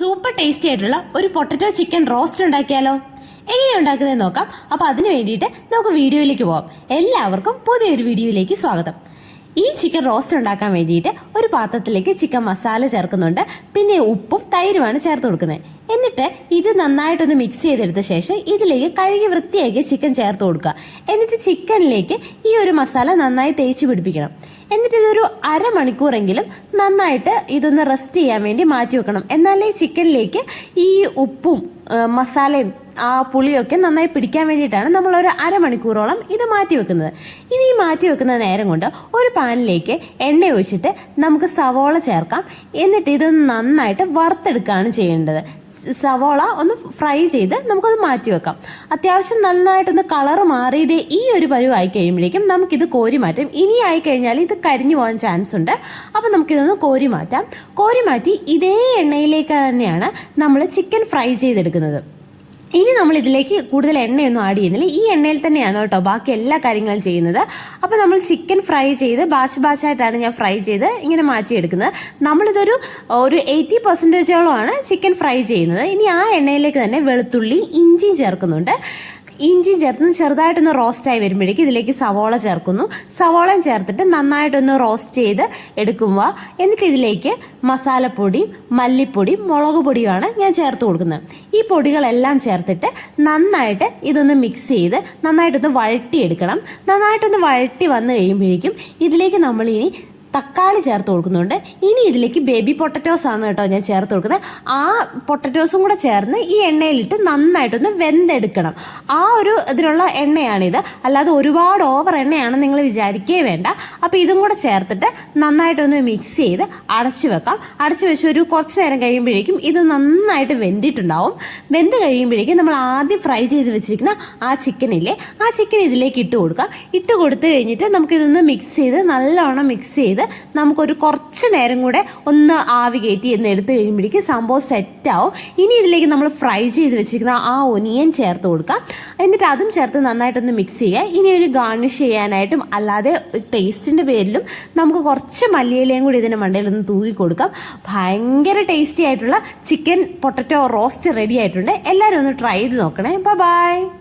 Super tasty ആയിട്ടുള്ള ഒരു potato chicken roast ഉണ്ടാക്കിയാലോ? എങ്ങനെ ഉണ്ടാക്കുന്നത് നോക്കാം. അപ്പോൾ അതിന് വേണ്ടിയിട്ട് നമുക്ക് വീഡിയോയിലേക്ക് പോകാം എല്ലാവർക്കും പുതിയൊരു വീഡിയോയിലേക്ക് സ്വാഗതം. ഈ ചിക്കൻ റോസ്റ്റ് ഉണ്ടാക്കാൻ വേണ്ടിയിട്ട് ഒരു പാത്രത്തിലേക്ക് ചിക്കൻ മസാല ചേർക്കുന്നുണ്ട്. പിന്നെ ഉപ്പും തൈരുമാണ് ചേർത്ത് കൊടുക്കുന്നത്. എന്നിട്ട് ഇത് നന്നായിട്ടൊന്ന് മിക്സ് ചെയ്തെടുത്ത ശേഷം ഇതിലേക്ക് കഴുകി വൃത്തിയാക്കി ചിക്കൻ ചേർത്ത് കൊടുക്കുക. എന്നിട്ട് ചിക്കനിലേക്ക് ഈ ഒരു മസാല നന്നായി തേച്ച് പിടിപ്പിക്കണം. എന്നിട്ട് ഇതൊരു അരമണിക്കൂറെങ്കിലും നന്നായിട്ട് ഇതൊന്ന് റെസ്റ്റ് ചെയ്യാൻ വേണ്ടി മാറ്റി വെക്കണം. എന്നാലേ ചിക്കനിലേക്ക് ഈ ഉപ്പും മസാലയും ആ പുളിയൊക്കെ നന്നായി പിടിക്കാൻ വേണ്ടിയിട്ടാണ് നമ്മൾ ഒരു അരമണിക്കൂറോളം ഇത് മാറ്റി വെക്കുന്നത് ഇനി മാറ്റി വെക്കുന്ന നേരം കൊണ്ട് ഒരു പാനിലേക്ക് എണ്ണ ഒഴിച്ചിട്ട് നമുക്ക് സവോള ചേർക്കാം. എന്നിട്ട് ഇത് നന്നായിട്ട് വറുത്തെടുക്കുകയാണ് ചെയ്യേണ്ടത്. സവോള ഒന്ന് ഫ്രൈ ചെയ്ത് നമുക്കത് മാറ്റി വെക്കാം അത്യാവശ്യം നന്നായിട്ടൊന്ന് കളർ മാറിയത് ഈ ഒരു പരുവായി കഴിയുമ്പോഴേക്കും നമുക്കിത് കോരി മാറ്റാം. ഇനി ആയി കഴിഞ്ഞാൽ ഇത് കരിഞ്ഞു പോകാൻ ചാൻസ് ഉണ്ട്. അപ്പം നമുക്കിതൊന്ന് കോരി മാറ്റാം. കോരി മാറ്റി ഇതേ എണ്ണയിലേക്ക് തന്നെയാണ് നമ്മൾ ചിക്കൻ ഫ്രൈ ചെയ്തെടുക്കുന്നത്. ഇനി നമ്മൾ ഇതിലേക്ക് കൂടുതൽ എണ്ണയൊന്നും ആഡ് ചെയ്യുന്നില്ല. ഈ എണ്ണയിൽ തന്നെയാണ് കേട്ടോ ബാക്കി എല്ലാ കാര്യങ്ങളും ചെയ്യുന്നത്. അപ്പോൾ നമ്മൾ ചിക്കൻ ഫ്രൈ ചെയ്ത് ബാച്ച് ബാച്ചായിട്ടാണ് ഞാൻ ഫ്രൈ ചെയ്ത് ഇങ്ങനെ മാറ്റിയെടുക്കുന്നത്. നമ്മളിതൊരു ഒരു എയ്റ്റി പെർസെന്റേജോളമാണ് ചിക്കൻ ഫ്രൈ ചെയ്യുന്നത്. ഇനി ആ എണ്ണയിലേക്ക് തന്നെ വെളുത്തുള്ളി ഇഞ്ചിയും ചേർക്കുന്നുണ്ട്. ഇഞ്ചിയും ചേർത്ത് ചെറുതായിട്ടൊന്ന് റോസ്റ്റായി വരുമ്പോഴേക്കും ഇതിലേക്ക് സവോള ചേർക്കുന്നു. സവോളയും ചേർത്തിട്ട് നന്നായിട്ടൊന്ന് റോസ്റ്റ് ചെയ്ത് എടുക്കുക എന്നിട്ട് ഇതിലേക്ക് മസാലപ്പൊടിയും മല്ലിപ്പൊടിയും മുളക് പൊടിയുമാണ് ഞാൻ ചേർത്ത് കൊടുക്കുന്നത്. ഈ പൊടികളെല്ലാം ചേർത്തിട്ട് നന്നായിട്ട് ഇതൊന്ന് മിക്സ് ചെയ്ത് നന്നായിട്ടൊന്ന് വഴട്ടിയെടുക്കണം നന്നായിട്ടൊന്ന് വഴട്ടി വന്നു കഴിയുമ്പോഴേക്കും ഇതിലേക്ക് നമ്മൾ ഇനി തക്കാളി ചേർത്ത് കൊടുക്കുന്നുണ്ട്. ഇനി ഇതിലേക്ക് ബേബി പൊട്ടറ്റോസ് ആണ് കേട്ടോ ഞാൻ ചേർത്ത് കൊടുക്കുന്നത്. ആ പൊട്ടറ്റോസും കൂടെ ചേർന്ന് ഈ എണ്ണയിലിട്ട് നന്നായിട്ടൊന്ന് വെന്തെടുക്കണം. ആ ഒരു ഇതിനുള്ള എണ്ണയാണിത്. അല്ലാതെ ഒരുപാട് ഓവർ എണ്ണയാണ് നിങ്ങൾ വിചാരിക്കേ വേണ്ട. അപ്പോൾ ഇതും കൂടെ ചേർത്തിട്ട് നന്നായിട്ടൊന്ന് മിക്സ് ചെയ്ത് അടച്ചു വെക്കാം. അടച്ചു വെച്ച് ഒരു കുറച്ച് നേരം കഴിയുമ്പോഴേക്കും ഇത് നന്നായിട്ട് വെന്തിട്ടുണ്ടാവും. വെന്ത് കഴിയുമ്പോഴേക്കും നമ്മൾ ആദ്യം ഫ്രൈ ചെയ്ത് വെച്ചിരിക്കുന്ന ആ ചിക്കനില്ലേ ആ ചിക്കൻ ഇതിലേക്ക് ഇട്ട് കൊടുക്കാം. ഇട്ട് കൊടുത്തു കഴിഞ്ഞിട്ട് നമുക്കിതൊന്ന് മിക്സ് ചെയ്ത് നല്ലോണം മിക്സ് ചെയ്ത് നമുക്കൊരു കുറച്ച് നേരം കൂടെ ഒന്ന് ആവി കയറ്റി എന്ന് എടുത്തു കഴിയുമ്പോഴേക്കും സംഭവം സെറ്റാവും. ഇനി ഇതിലേക്ക് നമ്മൾ ഫ്രൈ ചെയ്ത് വെച്ചിരിക്കുന്ന ആ ഒനിയൻ ചേർത്ത് കൊടുക്കാം. എന്നിട്ട് അതും ചേർത്ത് നന്നായിട്ടൊന്ന് മിക്സ് ചെയ്യുക. ഇനി ഒരു ഗാർണിഷ് ചെയ്യാനായിട്ടും അല്ലാതെ ടേസ്റ്റിന്റെ പേരിലും നമുക്ക് കുറച്ച് മല്ലിയിലയും കൂടി ഇതിന്റെ മണ്ടയിലൊന്ന് തൂക്കി കൊടുക്കാം. ഭയങ്കര ടേസ്റ്റി ആയിട്ടുള്ള ചിക്കൻ പൊട്ടറ്റോ റോസ്റ്റ് റെഡി ആയിട്ടുണ്ട്. എല്ലാവരും ഒന്ന് ട്രൈ ചെയ്ത് നോക്കണേ. ബൈ.